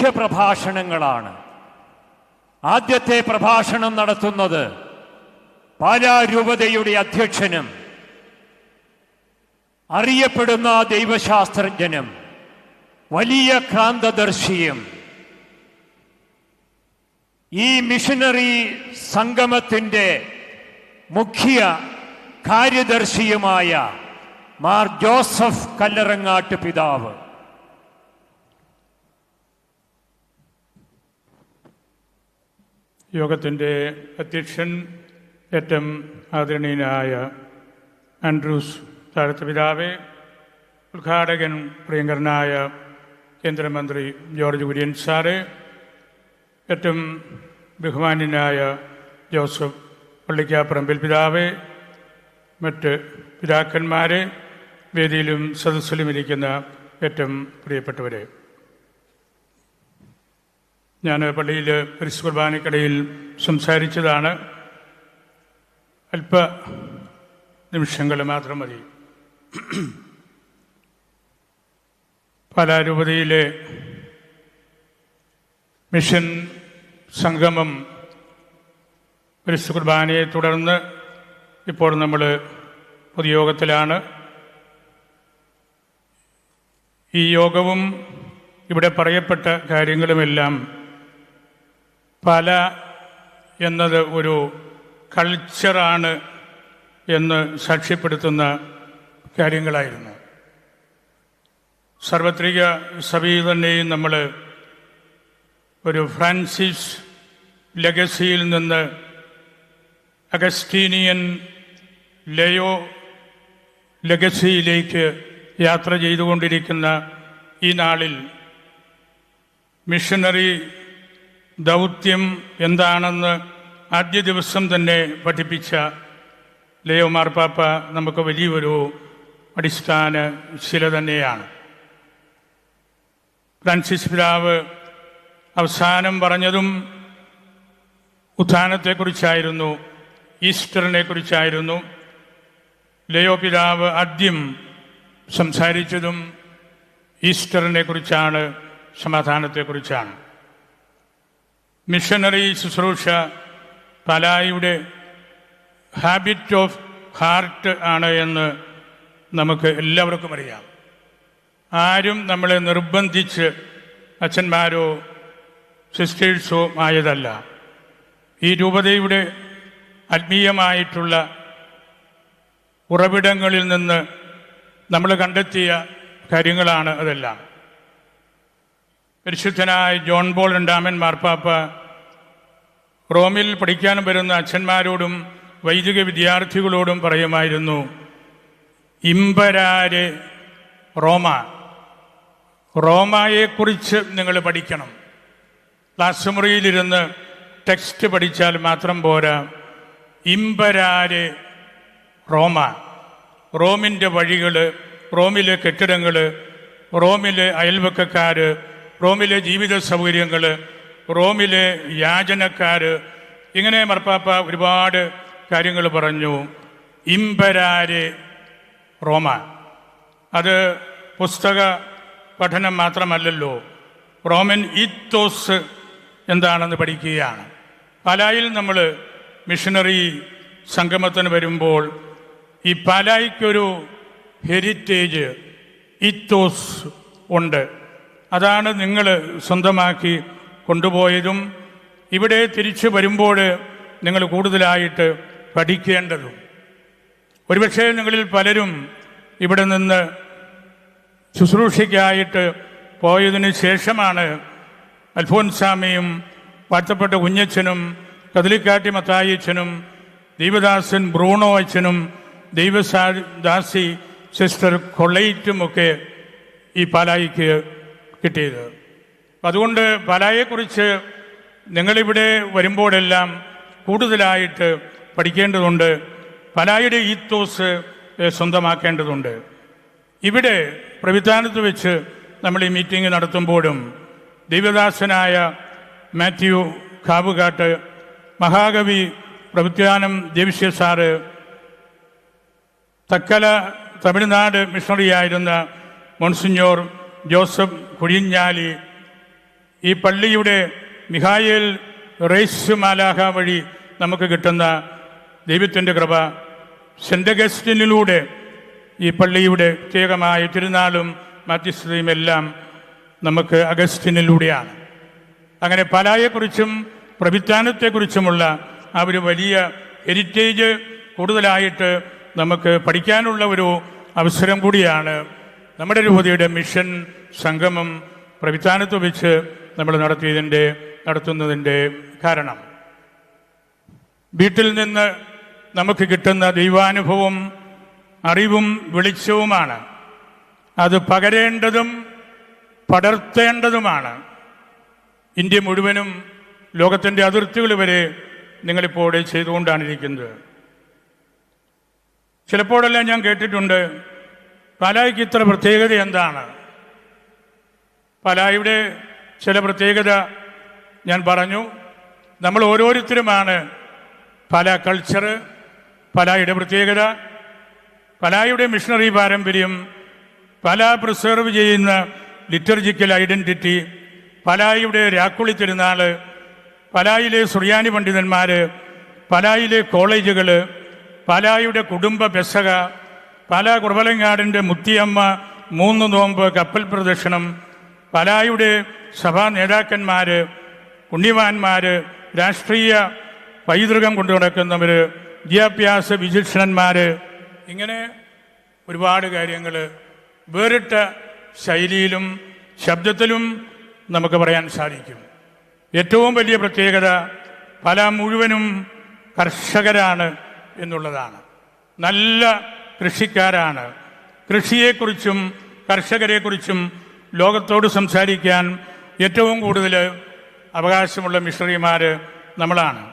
മുഖ്യപ്രഭാഷണങ്ങളാണ്. ആദ്യത്തെ പ്രഭാഷണം നടത്തുന്നത് പാലാരൂപതയുടെ അധ്യക്ഷനും അറിയപ്പെടുന്ന ദൈവശാസ്ത്രജ്ഞനും വലിയ ക്രാന്തദർശിയും ഈ മിഷനറി സംഗമത്തിന്റെ മുഖ്യ കാര്യദർശിയുമായ മാർ ജോസഫ് കല്ലറങ്ങാട്ട് പിതാവ്. യോഗത്തിന്റെ അധ്യക്ഷൻ ഏറ്റവും ആദരണീയനായ ആൻഡ്രൂസ് താഴത്ത് പിതാവെ ഉദ്ഘാടകൻ പ്രിയങ്കരനായ കേന്ദ്രമന്ത്രി ജോർജ് കുര്യൻ സാറ് ഏറ്റവും ബഹുമാന്യനായ ജോസഫ് പള്ളിക്കാപ്പറമ്പിൽ പിതാവെ മറ്റ് പിതാക്കന്മാരെ വേദിയിലും സദസ്സിലും ഇരിക്കുന്ന ഏറ്റവും പ്രിയപ്പെട്ടവരെ. ഞാൻ പള്ളിയിൽ പരിശു കുർബാനക്കിടയിൽ സംസാരിച്ചതാണ്. അല്പ നിമിഷങ്ങൾ മാത്രം മതി. പാലാരൂപതയിലെ മിഷൻ സംഗമം പരിശു കുർബാനയെ തുടർന്ന് ഇപ്പോൾ നമ്മൾ പൊതുയോഗത്തിലാണ്. ഈ യോഗവും ഇവിടെ പറയപ്പെട്ട കാര്യങ്ങളുമെല്ലാം പല എന്നത് ഒരു കൾച്ചറാണ് എന്ന് സാക്ഷ്യപ്പെടുത്തുന്ന കാര്യങ്ങളായിരുന്നു. സാർവത്രിക സഭയിൽ തന്നെയും നമ്മൾ ഒരു ഫ്രാൻസിസ് ലെഗസിയിൽ നിന്ന് അഗസ്റ്റീനിയൻ ലയോ ലെഗസിയിലേക്ക് യാത്ര ചെയ്തുകൊണ്ടിരിക്കുന്ന ഈ നാളിൽ മിഷനറി ദൗത്യം എന്താണെന്ന് ആദ്യ ദിവസം തന്നെ പഠിപ്പിച്ച ലയോ മാർപ്പാപ്പ നമുക്ക് വലിയൊരു അടിസ്ഥാന ശില തന്നെയാണ്. ഫ്രാൻസിസ് പിതാവ് അവസാനം പറഞ്ഞതും ഉത്ഥാനത്തെക്കുറിച്ചായിരുന്നു ഈസ്റ്ററിനെ കുറിച്ചായിരുന്നു ലയോ പിതാവ് ആദ്യം സംസാരിച്ചതും ഈസ്റ്ററിനെ കുറിച്ചാണ് സമാധാനത്തെക്കുറിച്ചാണ്. മിഷനറി ശുശ്രൂഷ പലായിയുടെ ഹാബിറ്റ് ഓഫ് ഹാർട്ട് ആണ് എന്ന് നമുക്ക് എല്ലാവർക്കും അറിയാം. ആരും നമ്മളെ നിർബന്ധിച്ച് അച്ഛന്മാരോ സിസ്റ്റേഴ്സോ ആയതല്ല. ഈ രൂപതയുടെ ആത്മീയമായിട്ടുള്ള ഉറവിടങ്ങളിൽ നിന്ന് നമ്മൾ കണ്ടെത്തിയ കാര്യങ്ങളാണ് അതെല്ലാം. പരിശുദ്ധനായ ജോൺ ബോൾ രണ്ടാമൻ മാർപ്പാപ്പ റോമിൽ പഠിക്കാൻ വരുന്ന അച്ഛന്മാരോടും വൈദിക വിദ്യാർത്ഥികളോടും പറയുമായിരുന്നു ഇമ്പരാര് റോമ. റോമായെക്കുറിച്ച് നിങ്ങൾ പഠിക്കണം. ക്ലാസ് മുറിയിലിരുന്ന് ടെക്സ്റ്റ് പഠിച്ചാൽ മാത്രം പോരാ. ഇമ്പരാര് റോമ. റോമിന്റെ വഴികൾ റോമിലെ കെട്ടിടങ്ങൾ റോമിലെ അയൽവക്കക്കാർ റോമിലെ ജീവിത സൗകര്യങ്ങൾ റോമിലെ യാചനക്കാർ ഇങ്ങനെ മർപ്പാപ്പ ഒരുപാട് കാര്യങ്ങൾ പറഞ്ഞു. ഇമ്പരാരെ റോമ. അത് പുസ്തക പഠനം മാത്രമല്ലല്ലോ. റോമൻ ഇത്തോസ് എന്താണെന്ന് പഠിക്കുകയാണ്. പാലായിൽ നമ്മൾ മിഷനറി സംഗമത്തിന് വരുമ്പോൾ ഈ പാലായിക്കൊരു ഹെരിറ്റേജ് ഇത്തോസ് ഉണ്ട്. അതാണ് നിങ്ങൾ സ്വന്തമാക്കി കൊണ്ടുപോയതും ഇവിടെ തിരിച്ചു വരുമ്പോൾ നിങ്ങൾ കൂടുതലായിട്ട് പഠിക്കേണ്ടതും. ഒരുപക്ഷെ നിങ്ങളിൽ പലരും ഇവിടെ നിന്ന് ശുശ്രൂഷയ്ക്കായിട്ട് പോയതിന് ശേഷമാണ് അൽഫോൻസ്വാമിയും വാഴ്ത്തപ്പെട്ട കുഞ്ഞച്ചനും കതിലിക്കാട്ടി മത്തായിച്ചനും ദൈവദാസൻ ബ്രൂണോ അച്ഛനും ദൈവസാ ദാസി സിസ്റ്റർ ഒക്കെ ഈ പാലായിക്ക് കിട്ടിയത്. അതുകൊണ്ട് ബലായെക്കുറിച്ച് നിങ്ങളിവിടെ വരുമ്പോഴെല്ലാം കൂടുതലായിട്ട് പഠിക്കേണ്ടതുണ്ട്. പലായുടെ ഈത്തോസ് തോസ് സ്വന്തമാക്കേണ്ടതുണ്ട്. ഇവിടെ പ്രവിധാനത്ത് വെച്ച് നമ്മൾ ഈ മീറ്റിംഗ് നടത്തുമ്പോഴും ദൈവദാസനായ മാത്യു കാവുകാട്ട് മഹാകവി പ്രവിധാനം ദേവിശ്യ സാറ് തക്കല തമിഴ്നാട് മിഷണറിയായിരുന്ന മോൺസിഞ്ഞോർ ജോസഫ് കുഴിഞ്ഞാലി ഈ പള്ളിയുടെ മിഹായേൽ റേസ് മാലാഹ വഴി നമുക്ക് കിട്ടുന്ന ദൈവത്തിന്റെ കൃപ സെന്റ് അഗസ്റ്റിനിലൂടെ ഈ പള്ളിയുടെ പ്രത്യേകമായ തിരുനാളും മാധ്യസ്ഥതയും എല്ലാം നമുക്ക് അഗസ്റ്റിനിലൂടെയാണ്. അങ്ങനെ പലായെക്കുറിച്ചും പ്രവിധാനത്തെക്കുറിച്ചുമുള്ള ആ ഒരു വലിയ ഹെരിറ്റേജ് കൂടുതലായിട്ട് നമുക്ക് പഠിക്കാനുള്ള ഒരു അവസരം കൂടിയാണ് നമ്മുടെ രൂപതയുടെ മിഷൻ സംഗമം പ്രവിധാനത്ത് വെച്ച് നമ്മൾ നടത്തിയതിന്റെ നടത്തുന്നതിന്റെ കാരണം. വീട്ടിൽ നിന്ന് നമുക്ക് കിട്ടുന്ന ദൈവാനുഭവം അറിവും വെളിച്ചവുമാണ്. അത് പകരേണ്ടതും പടർത്തേണ്ടതുമാണ്. ഇന്ത്യ മുഴുവനും ലോകത്തിന്റെ അതിർത്തികൾ വരെ നിങ്ങളിപ്പോൾ ചെയ്തുകൊണ്ടാണ് ഇരിക്കുന്നത് ചിലപ്പോഴെല്ലാം ഞാൻ കേട്ടിട്ടുണ്ട് പാലായ്ക്ക് ഇത്ര പ്രത്യേകത എന്താണ്? പാലായുടെ ചില പ്രത്യേകത ഞാൻ പറഞ്ഞു. നമ്മൾ ഓരോരുത്തരുമാണ്. പല കൾച്ചർ പലായുടെ പ്രത്യേകത പലായുടെ മിഷണറി പാരമ്പര്യം പല പ്രിസർവ് ചെയ്യുന്ന ലിറ്റർജിക്കൽ ഐഡന്റിറ്റി പലായുടെ രാക്കുളി തിരുനാൾ പലായിലെ സുറിയാനി പണ്ഡിതന്മാർ പലായിലെ കോളേജുകൾ പലായുടെ കുടുംബ പെസക പല കുറവലങ്ങാടിന്റെ മുത്തിയമ്മ മൂന്ന് നോമ്പ് കപ്പൽ പ്രദക്ഷിണം പലായുടെ സഭാ നേതാക്കന്മാർ പുണ്യവാന്മാർ രാഷ്ട്രീയ പൈതൃകം കൊണ്ടു നടക്കുന്നവർ വിദ്യാഭ്യാസ വിചക്ഷണന്മാർ ഇങ്ങനെ ഒരുപാട് കാര്യങ്ങൾ വേറിട്ട ശൈലിയിലും ശബ്ദത്തിലും നമുക്ക് പറയാൻ സാധിക്കും. ഏറ്റവും വലിയ പ്രത്യേകത പല മുഴുവനും കർഷകരാണ് എന്നുള്ളതാണ്. നല്ല കൃഷിക്കാരാണ്. കൃഷിയെക്കുറിച്ചും കർഷകരെക്കുറിച്ചും ലോകത്തോട് സംസാരിക്കാൻ ഏറ്റവും കൂടുതൽ അവകാശമുള്ള മിഷണറിമാർ നമ്മളാണ്.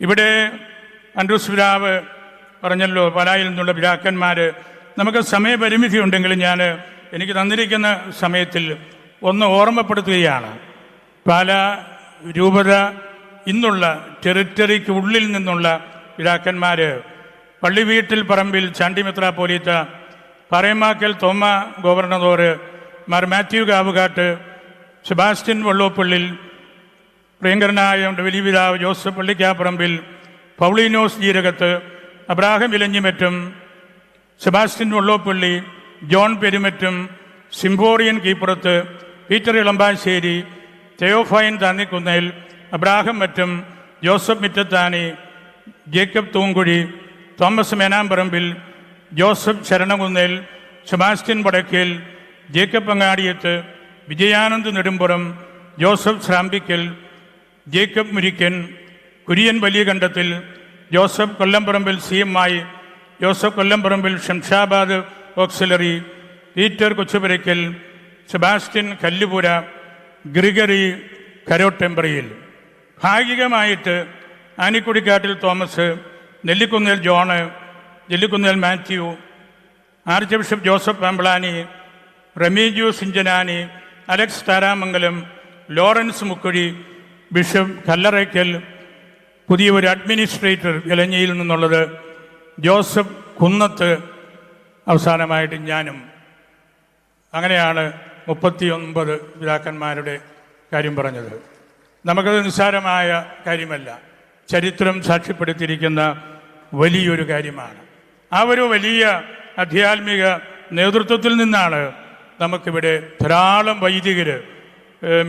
ഇവിടെ അൻഡ്രൂസ് പിതാവ് പറഞ്ഞല്ലോ പലായിൽ നിന്നുള്ള പിതാക്കന്മാർ നമുക്ക് സമയപരിമിതി ഉണ്ടെങ്കിലും ഞാൻ എനിക്ക് തന്നിരിക്കുന്ന സമയത്തിൽ ഒന്ന് ഓർമ്മപ്പെടുത്തുകയാണ്. പല രൂപത ഇന്നുള്ള ടെറിറ്ററിക്ക് ഉള്ളിൽ നിന്നുള്ള പിതാക്കന്മാർ പള്ളി വീട്ടിൽ പറമ്പിൽ ചാണ്ടിമിത്ര പോലീത്ത പറയമാക്കൽ തോമ ഗവർണർ മാർ മാത്യു കാവുകാട്ട് സെബാസ്റ്റ്യൻ വള്ളോപ്പള്ളിൽ പ്രിയങ്കരനായ വലിയ പിതാവ് Joseph Pallikaparampil Paulinose Jeerakath Abraham ഇലഞ്ഞിമറ്റും Sebastian Vallopilly John Perumattam Symphorian Keeprath Peter Elampassery Theophane താന്നിക്കുന്നേൽ Abraham Mattam Joseph Mittathany Jacob Thoomkuzhy Thomas Menamparampil Joseph Saranakunnel Sebastian Vadakel Jacob Angadiath Vijayanand Nedumpuram Joseph Srampickal Jacob Murickan Kurian Valiyakandathil Joseph Kollamparampil C M ആയി ജോസഫ് കൊല്ലംപറമ്പിൽ ഷംഷാബാദ് ഓക്സിലറി പീറ്റർ കൊച്ചുപുരയ്ക്കൽ സെബാസ്റ്റ്യൻ കല്ലുപുര ഗ്രിഗറി കരോട്ടെമ്പറിയിൽ. ഭാഗികമായിട്ട് Anikuzhikattil Thomas Nellikunnel John Nellikunnel Mathew archbishop Joseph Pamplany റമീജു Inchananiyil Alex Tharamangalam Lawrence Mukkuzhy bishop Kallarakal പുതിയ ഒരു അഡ്മിനിസ്ട്രേറ്റർ ഇലഞ്ഞിയിൽ നിന്നുള്ളത് ജോസഫ് കുന്നത്ത്. അവസാനമായിട്ട് ഞാനും. അങ്ങനെയാണ് മുപ്പത്തിയൊൻപത് പിതാക്കന്മാരുടെ കാര്യം പറഞ്ഞത്. നമുക്കത് നിസ്സാരമായ കാര്യമല്ല. ചരിത്രം സാക്ഷ്യപ്പെടുത്തിയിരിക്കുന്ന വലിയൊരു കാര്യമാണ്. ആ ഒരു വലിയ ആധ്യാത്മിക നേതൃത്വത്തിൽ നിന്നാണ് നമുക്കിവിടെ ധാരാളം വൈദികർ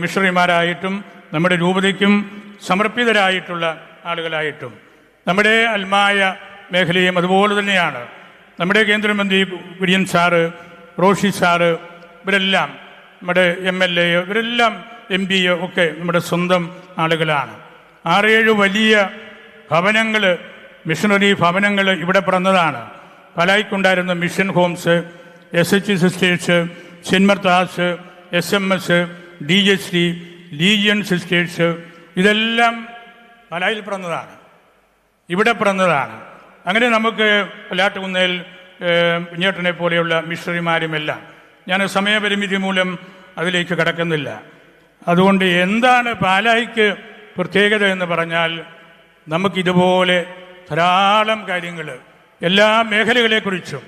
മിഷണറിമാരായിട്ടും നമ്മുടെ രൂപതയ്ക്കും സമർപ്പിതരായിട്ടുള്ള ആളുകളായിട്ടും നമ്മുടെ അൽമായ മേഖലയും അതുപോലെ തന്നെയാണ്. നമ്മുടെ കേന്ദ്രമന്ത്രി കുര്യൻ സാറ് റോഷി സാറ് ഇവരെല്ലാം നമ്മുടെ എം എൽ എ ഇവരെല്ലാം എം പി ഒക്കെ നമ്മുടെ സ്വന്തം ആളുകളാണ്. ആറേഴ് വലിയ ഭവനങ്ങൾ മിഷണറി ഭവനങ്ങൾ ഇവിടെ പിറന്നതാണ്. പലായിക്കുണ്ടായിരുന്ന mission homes S H sisters St Martha's S M S D J Sree legion sisters ഇതെല്ലാം പലായിൽ പിറന്നതാണ്. ഇവിടെ പിറന്നതാണ്. അങ്ങനെ നമുക്ക് പലാട്ടുകുന്നേൽ കുഞ്ഞേട്ടനെ പോലെയുള്ള മിഷണറിമാരുമെല്ലാം ഞാൻ സമയപരിമിതി മൂലം അതിലേക്ക് കടക്കുന്നില്ല. അതുകൊണ്ട് എന്താണ് പാലായിക്ക് പ്രത്യേകത എന്ന് പറഞ്ഞാൽ നമുക്കിതുപോലെ ധാരാളം കാര്യങ്ങൾ എല്ലാ മേഖലകളെക്കുറിച്ചും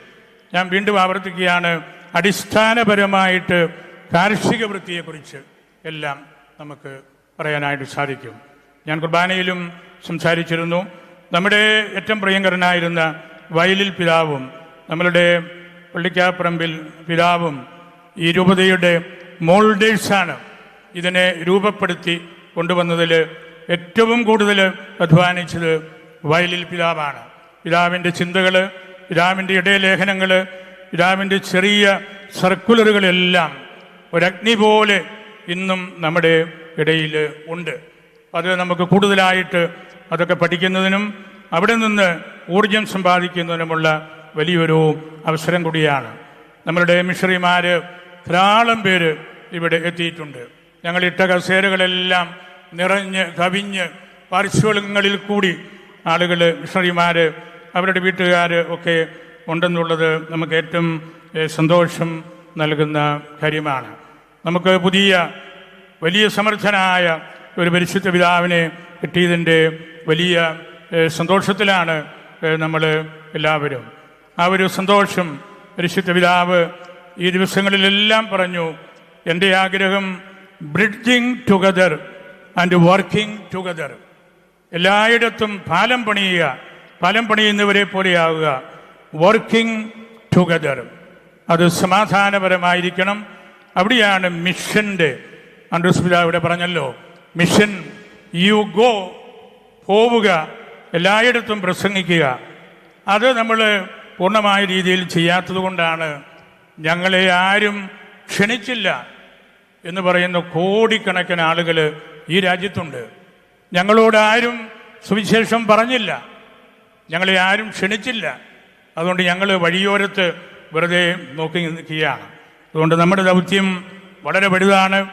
ഞാൻ വീണ്ടും ആവർത്തിക്കുകയാണ്. അടിസ്ഥാനപരമായിട്ട് കാർഷിക വൃത്തിയെക്കുറിച്ച് എല്ലാം നമുക്ക് പറയാനായിട്ട് സാധിക്കും. ഞാൻ കുർബാനയിലും സംസാരിച്ചിരുന്നു. നമ്മുടെ ഏറ്റവും പ്രിയങ്കരനായിരുന്ന വയലിൽ പിതാവും നമ്മളുടെ പള്ളിക്കാപ്പറമ്പിൽ പിതാവും ഈ രൂപതയുടെ മോൾഡേഴ്സാണ് ഇതിനെ രൂപപ്പെടുത്തി കൊണ്ടുവന്നതിൽ ഏറ്റവും കൂടുതൽ അധ്വാനിച്ചത് വയലിൽ പിതാവാണ്. പിതാവിന്റെ ചിന്തകൾ പിതാവിന്റെ ഇടയലേഖനങ്ങൾ പിതാവിന്റെ ചെറിയ സർക്കുലറുകളെല്ലാം ഒരഗ്നി പോലെ ഇന്നും നമ്മുടെ ഇടയിൽ ഉണ്ട്. അത് നമുക്ക് കൂടുതലായിട്ട് അതൊക്കെ പഠിക്കുന്നതിനും അവിടെ നിന്ന് ഊർജം സമ്പാദിക്കുന്നതിനുമുള്ള വലിയൊരു അവസരം കൂടിയാണ്. നമ്മളുടെ മിഷറിമാർ ധാരാളം പേര് ഇവിടെ എത്തിയിട്ടുണ്ട്. ഞങ്ങൾ ഇട്ട കസേരകളെല്ലാം നിറഞ്ഞ് കവിഞ്ഞ് പാർശ്വങ്ങളിൽ കൂടി ആളുകൾ മിഷണറിമാർ അവരുടെ വീട്ടുകാർ ഒക്കെ ഉണ്ടെന്നുള്ളത് നമുക്ക് ഏറ്റവും സന്തോഷം നൽകുന്ന കാര്യമാണ്. നമുക്ക് പുതിയ വലിയ സമർത്ഥനായ ഒരു പരിശുദ്ധ പിതാവിനെ കിട്ടിയതിന്റെ വലിയ സന്തോഷത്തിലാണ് നമ്മൾ എല്ലാവരും. ആ ഒരു സന്തോഷം പരിശുദ്ധ പിതാവ് ഈ ദിവസങ്ങളിലെല്ലാം പറഞ്ഞു എന്റെ ആഗ്രഹം bridging together and working together. എല്ലായിടത്തും പാലം പണിയുക പാലം പണിയുന്നവരെ പോലെയാവുക. വർക്കിംഗ് ടുഗദർ അത് സമാധാനപരമായിരിക്കണം. അവിടെയാണ് മിഷന്റെ അൻഡ്രസ് പിതാവ് ഇവിടെ പറഞ്ഞല്ലോ മിഷൻ യു ഗോ പോവുക എല്ലായിടത്തും പ്രസംഗിക്കുക. അത് നമ്മൾ പൂർണമായ രീതിയിൽ ചെയ്യാത്തത് കൊണ്ടാണ് ഞങ്ങളെ ആരും ക്ഷണിച്ചില്ല എന്ന് പറയുന്ന കോടിക്കണക്കിന് ആളുകൾ ഈ രാജ്യത്തുണ്ട്. ഞങ്ങളോട് ആരും സുവിശേഷം പറഞ്ഞില്ല. ഞങ്ങളെ ആരും ക്ഷണിച്ചില്ല. അതുകൊണ്ട് ഞങ്ങൾ വഴിയോരത്ത് വെറുതെ നോക്കി നിൽക്കുകയാണ്. അതുകൊണ്ട് നമ്മുടെ ദൗത്യം വളരെ വലുതാണ്.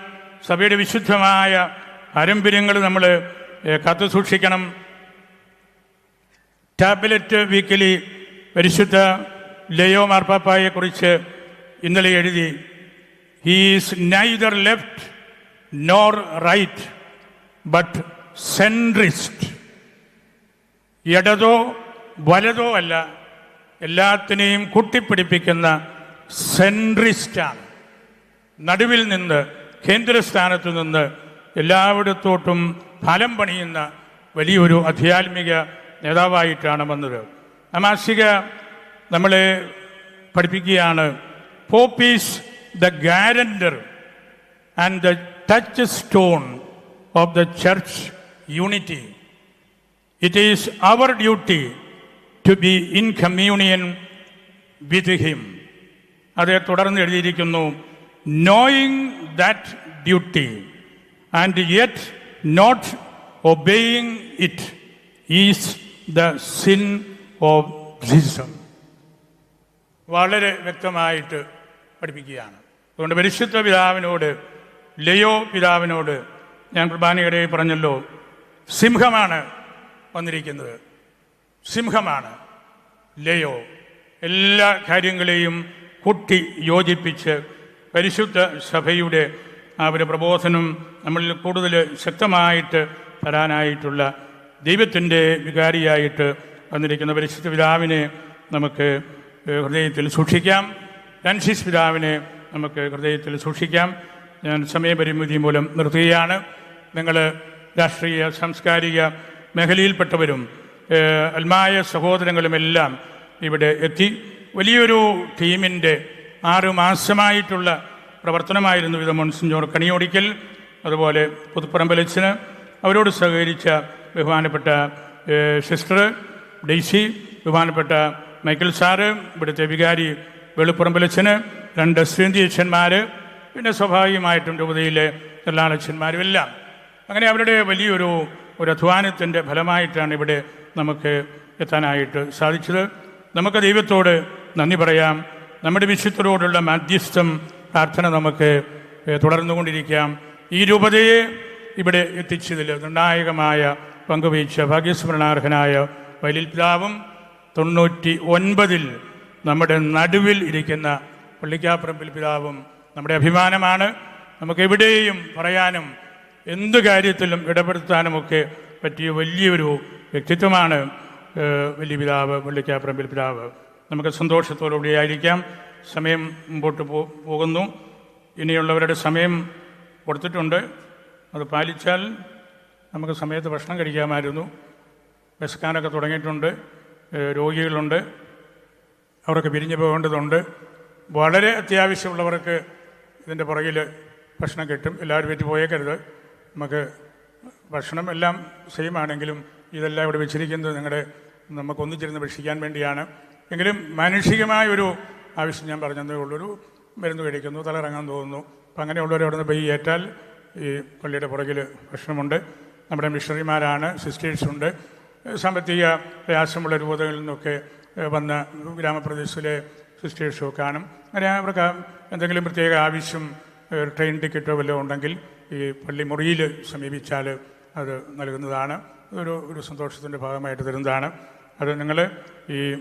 സഭയുടെ വിശുദ്ധമായ പാരമ്പര്യങ്ങൾ നമ്മൾ കാത്തു സൂക്ഷിക്കണം. ടാബ്ലറ്റ് വീക്കിലി പരിശുദ്ധ ലയോ മാർപ്പാപ്പായെക്കുറിച്ച് ഇന്നലെ എഴുതി he's neither left nor right but centrist ഇടതോ വലതോ അല്ല എല്ലാത്തിനെയും കൂട്ടിപ്പിടിപ്പിക്കുന്ന സെൻട്രിസ്റ്റാണ്. നടുവിൽ നിന്ന് കേന്ദ്രസ്ഥാനത്ത് നിന്ന് എല്ലായിടത്തോട്ടും ഫലം പണിയുന്ന വലിയൊരു അധ്യാത്മിക നേതാവായിട്ടാണ് വന്നത്. അമാസിക നമ്മളെ പഠിപ്പിക്കുകയാണ് pope is the guarantor and the touchstone of the church unity it is our duty to be in communion with him അത് തുടർന്ന് എഴുതിയിരിക്കുന്നു knowing that duty and yet not obeying it is the sin of schism വളരെ വ്യക്തമായിട്ട് പഠിപ്പിക്കുകയാണ്. അതുകൊണ്ട് പരിശുദ്ധ പിതാവിനോട് ലയോ പിതാവിനോട് ഞാൻ കുർബാനയുടെ പറഞ്ഞല്ലോ സിംഹമാണ് വന്നിരിക്കുന്നത്. സിംഹമാണ്. ലയോ എല്ലാ കാര്യങ്ങളെയും കൂട്ടി യോജിപ്പിച്ച് പരിശുദ്ധ സഭയുടെ ആ ഒരു പ്രബോധനം നമ്മളിൽ കൂടുതൽ ശക്തമായിട്ട് തരാനായിട്ടുള്ള ദൈവത്തിന്റെ വികാരിയായിട്ട് വന്നിരിക്കുന്ന പരിശുദ്ധ പിതാവിനെ നമുക്ക് ഹൃദയത്തിൽ സൂക്ഷിക്കാം. ഫ്രാൻസിസ് പിതാവിനെ നമുക്ക് ഹൃദയത്തിൽ സൂക്ഷിക്കാം. ഞാൻ സമയപരിമിതി മൂലം നിർത്തുകയാണ്. നിങ്ങൾ രാഷ്ട്രീയ സാംസ്കാരിക മേഖലയിൽപ്പെട്ടവരും അൽമായ സഹോദരങ്ങളുമെല്ലാം ഇവിടെ എത്തി. വലിയൊരു ടീമിന്റെ ആറ് മാസമായിട്ടുള്ള പ്രവർത്തനമായിരുന്നു ഇത് മോൺസിഞ്ഞോർ കണിയോടിക്കൽ അതുപോലെ പുതുപ്പറമ്പലച്ചന് അവരോട് സഹകരിച്ച ബഹുമാനപ്പെട്ട സിസ്റ്റർ ഡെയ്സി ബഹുമാനപ്പെട്ട മൈക്കിൾ സാറ് ഇവിടുത്തെ വികാരി വെളുപ്പുറമ്പലച്ചന് രണ്ട് ശ്രീന്തിയച്ഛന്മാർ പിന്നെ സ്വാഭാവികമായിട്ടും രൂപതയിലെ എല്ലാ അച്ഛന്മാരും എല്ലാം അങ്ങനെ അവരുടെ വലിയൊരു ഒരു അധ്വാനത്തിന്റെ ഫലമായിട്ടാണ് ഇവിടെ നമുക്ക് എത്താനായിട്ട് സാധിച്ചത്. നമുക്ക് ദൈവത്തോട് നന്ദി പറയാം. നമ്മുടെ വിശുദ്ധരോടുള്ള മാധ്യസ്ഥം പ്രാർത്ഥന നമുക്ക് തുടർന്നുകൊണ്ടിരിക്കാം. ഈ രൂപതയെ ഇവിടെ എത്തിച്ചതിൽ നിർണായകമായ പങ്കുവഹിച്ച ഭാഗ്യസ്മരണാർഹനായ വൈലിൽ പിതാവും തൊണ്ണൂറ്റി ഒൻപതിൽ നമ്മുടെ നടുവിൽ ഇരിക്കുന്ന പള്ളിക്കാപ്പുറമ്പിൽ പിതാവും നമ്മുടെ അഭിമാനമാണ്. നമുക്ക് എവിടെയും പറയാനും എന്ത് കാര്യത്തിലും ഇടപെടുത്താനുമൊക്കെ പറ്റിയ വലിയൊരു വ്യക്തിത്വമാണ് വലിയ പിതാവ് വെള്ളിക്കാപ്പുറമ്പിൽ പിതാവ്. നമുക്ക് സന്തോഷത്തോടുകൂടി ആയിരിക്കാം. സമയം മുമ്പോട്ട് പോകുന്നു. ഇനിയുള്ളവരുടെ സമയം കൊടുത്തിട്ടുണ്ട്. അത് പാലിച്ചാൽ നമുക്ക് സമയത്ത് ഭക്ഷണം കഴിക്കാമായിരുന്നു. വിശക്കാനൊക്കെ തുടങ്ങിയിട്ടുണ്ട്. രോഗികളുണ്ട്. അവർക്ക് പിരിഞ്ഞു പോകേണ്ടതുണ്ട്. വളരെ അത്യാവശ്യമുള്ളവർക്ക് ഇതിന്റെ പുറകിൽ ഭക്ഷണം കിട്ടും. എല്ലാവരും വെച്ച് പോയേക്കരുത്. നമുക്ക് ഭക്ഷണം എല്ലാം സെയിം ആണെങ്കിലും ഇതെല്ലാം ഇവിടെ വെച്ചിരിക്കുന്നത് നിങ്ങളുടെ നമുക്ക് ഒന്നിച്ചിരുന്ന് ഭക്ഷിക്കാൻ വേണ്ടിയാണ്. എങ്കിലും മാനുഷികമായ ഒരു ആവശ്യം ഞാൻ പറഞ്ഞതേ ഉള്ളൊരു മരുന്ന് കഴിക്കുന്നു തലയിറങ്ങാൻ തോന്നുന്നു. അപ്പം അങ്ങനെയുള്ളവർ അവിടെ നിന്ന് പോയി ഏറ്റാൽ ഈ പള്ളിയുടെ പുറകിൽ ഭക്ഷണമുണ്ട്. നമ്മുടെ മിഷണറിമാരാണ് സിസ്റ്റേഴ്സുണ്ട്. സാമ്പത്തിക പ്രയാസമുള്ള രൂപതകളിൽ നിന്നൊക്കെ വന്ന ഗ്രാമപ്രദേശത്തിലെ സിസ്റ്റേഴ്സും കാണും. അങ്ങനെ അവർക്ക് എന്തെങ്കിലും പ്രത്യേക ആവശ്യം ട്രെയിൻ ടിക്കറ്റോ വല്ലതും ഉണ്ടെങ്കിൽ ഈ പള്ളി മുറിയിൽ സമീപിച്ചാൽ അത് നൽകുന്നതാണ്. ഒരു ഒരു സന്തോഷത്തിന്റെ ഭാഗമായിട്ട് തരുന്നതാണ്. അത് നിങ്ങൾ ഈ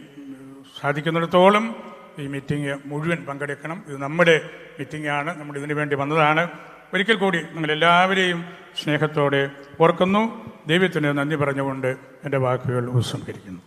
സാധിക്കുന്നിടത്തോളം ഈ മീറ്റിംഗ് മുഴുവൻ പങ്കെടുക്കണം. ഇത് നമ്മുടെ മീറ്റിംഗാണ്. നമ്മൾ ഇതിനു വേണ്ടി വന്നതാണ്. ഒരിക്കൽ കൂടി നിങ്ങളെല്ലാവരെയും സ്നേഹത്തോടെ ഓർക്കുന്നു. ദൈവത്തിന് നന്ദി പറഞ്ഞുകൊണ്ട് എന്റെ വാക്കുകൾ ഉപസംഹരിക്കുന്നു